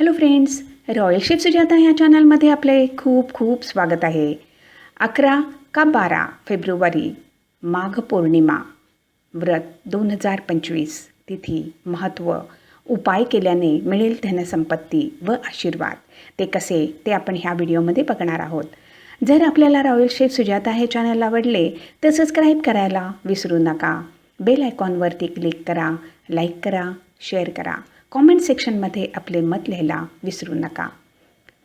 Hello friends royal chef Sujata ह्या चॅनलमध्ये आपले खूप खूप स्वागत आहे. अकरा का बारा फेब्रुवारी माघ पौर्णिमा व्रत दोन हजार पंचवीस तिथी महत्त्व उपाय केल्याने मिळेल धनसंपत्ती व आशीर्वाद. ते कसे? ते आपण ह्या व्हिडिओमध्ये बघणार आहोत. जर आपल्याला रॉयल शेफ सुजाता हे चॅनल आवडले तर सबस्क्राईब करायला विसरू नका. बेल आयकॉनवरती क्लिक करा लाईक करा शेअर करा. कॉमेंट सेक्शनमध्ये आपले मत लिहायला विसरू नका.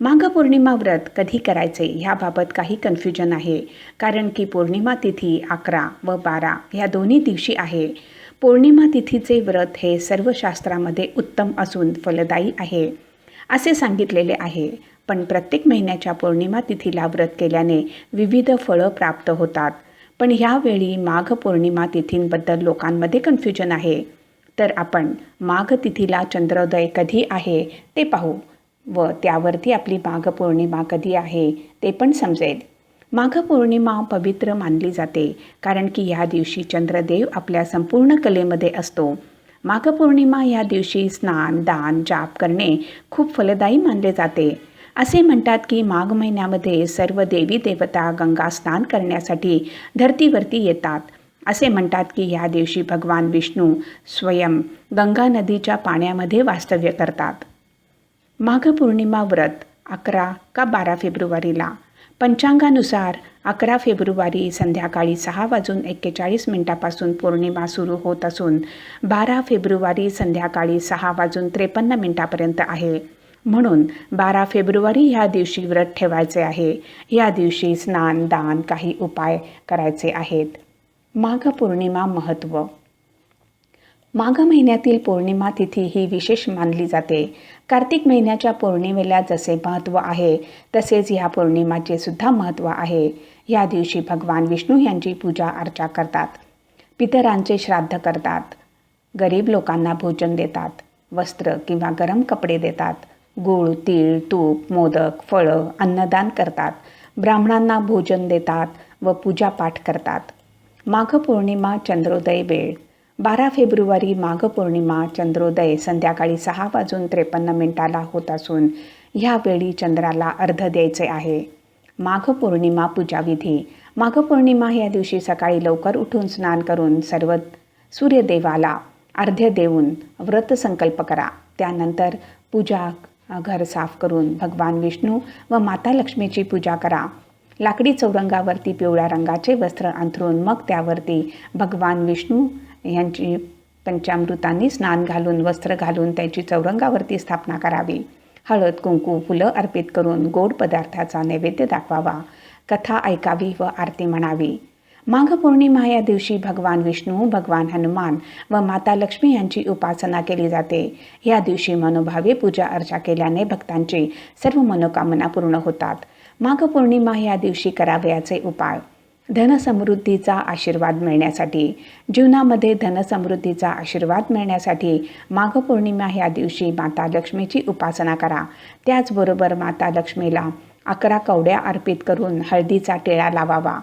माघ पौर्णिमा व्रत कधी करायचे ह्याबाबत काही कन्फ्युजन आहे. कारण की पौर्णिमा तिथी अकरा व बारा ह्या दोन्ही दिवशी आहे. पौर्णिमा तिथीचे व्रत हे सर्व शास्त्रामध्ये उत्तम असून फलदायी आहे. असे सांगितलेले आहे. पण प्रत्येक महिन्याच्या पौर्णिमा तिथीला व्रत केल्याने विविध फळं प्राप्त होतात. पण ह्यावेळी माघ पौर्णिमा तिथींबद्दल लोकांमध्ये कन्फ्युजन आहे. तर आपण माघ तिथीला चंद्रोदय कधी आहे ते पाहू व त्यावरती आपली माघ पौर्णिमा कधी आहे ते पण समजेल. माघ पौर्णिमा पवित्र मानली जाते कारण की ह्या दिवशी चंद्रदेव आपल्या संपूर्ण कलेमध्ये असतो. माघ पौर्णिमा या दिवशी स्नान दान जाप करणे खूप फलदायी मानले जाते. असे म्हणतात की माघ महिन्यामध्ये सर्व देवी देवता गंगा स्नान करण्यासाठी धरतीवरती येतात. असे म्हणतात की ह्या दिवशी भगवान विष्णू स्वयं गंगा नदीच्या पाण्यामध्ये वास्तव्य करतात. माघ पौर्णिमा व्रत अकरा का बारा फेब्रुवारीला. पंचांगानुसार अकरा फेब्रुवारी संध्याकाळी सहा वाजून एक्केचाळीस मिनिटापासून पौर्णिमा सुरू होत असून बारा फेब्रुवारी संध्याकाळी सहा वाजून त्रेपन्न मिनिटापर्यंत आहे. म्हणून बारा फेब्रुवारी ह्या दिवशी व्रत ठेवायचे आहे. या दिवशी स्नान दान काही उपाय करायचे आहेत. माघ पौर्णिमा महत्त्व माघ महिन्यातील पौर्णिमा तिथी ही विशेष मानली जाते. कार्तिक महिन्याच्या पौर्णिमेला जसे महत्त्व आहे तसेच ह्या पौर्णिमाचे सुद्धा महत्त्व आहे. या दिवशी भगवान विष्णू यांची पूजा अर्चा करतात. पितरांचे श्राद्ध करतात. गरीब लोकांना भोजन देतात. वस्त्र किंवा गरम कपडे देतात. गूळ तीळ तूप मोदक फळं अन्नदान करतात. ब्राह्मणांना भोजन देतात व पूजापाठ करतात. माघ पौर्णिमा चंद्रोदय वेळ. बारा फेब्रुवारी माघ पौर्णिमा चंद्रोदय संध्याकाळी सहा वाजून त्रेपन्न मिनिटाला होत असून ह्यावेळी चंद्राला अर्ध द्यायचे आहे. माघ पौर्णिमा पूजाविधी. माघ पौर्णिमा या दिवशी सकाळी लवकर उठून स्नान करून सर्व सूर्यदेवाला अर्ध्य देऊन व्रत संकल्प करा. त्यानंतर पूजा घर साफ करून भगवान विष्णू व माता लक्ष्मीची पूजा करा. लाकडी चौरंगावरती पिवळ्या रंगाचे वस्त्र अंथरून मग त्यावरती भगवान विष्णू यांची पंचामृतांनी स्नान घालून वस्त्र घालून त्याची चौरंगावरती स्थापना करावी. हळद कुंकू फुलं अर्पित करून गोड पदार्थाचा नैवेद्य दाखवावा. कथा ऐकावी व आरती म्हणावी. माघ पौर्णिमा या दिवशी भगवान विष्णू भगवान हनुमान व माता लक्ष्मी यांची उपासना केली जाते. या दिवशी मनोभावे पूजा अर्चा केल्याने भक्तांची सर्व मनोकामना पूर्ण होतात. माघ पौर्णिमा या दिवशी करावयाचे उपाय. धनसमृद्धीचा आशीर्वाद मिळण्यासाठी जीवनामध्ये धनसमृद्धीचा आशीर्वाद मिळण्यासाठी माघ पौर्णिमा ह्या दिवशी माता लक्ष्मीची उपासना करा. त्याचबरोबर माता लक्ष्मीला अकरा कवड्या अर्पित करून हळदीचा टिळा लावावा.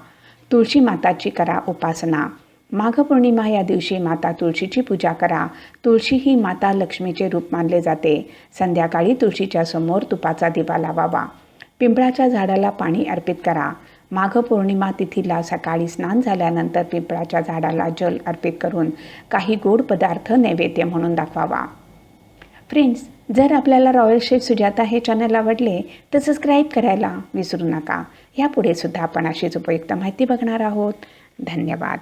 तुळशी माताची करा उपासना. माघ पौर्णिमा या दिवशी माता तुळशीची पूजा करा. तुळशी ही माता लक्ष्मीचे रूप मानले जाते. संध्याकाळी तुळशीच्या समोर तुपाचा दिवा लावावा. पिंपळाच्या झाडाला पाणी अर्पित करा. माघ पौर्णिमा तिथीला सकाळी स्नान झाल्यानंतर पिंपळाच्या झाडाला जल अर्पित करून काही गोड पदार्थ नैवेद्य म्हणून दाखवावा. फ्रेंड्स जर आपल्याला रॉयल शेफ सुजाता हे चॅनल आवडले तर सबस्क्राईब करायला विसरू नका. यापुढे सुद्धा आपण अशीच उपयुक्त माहिती बघणार आहोत. धन्यवाद.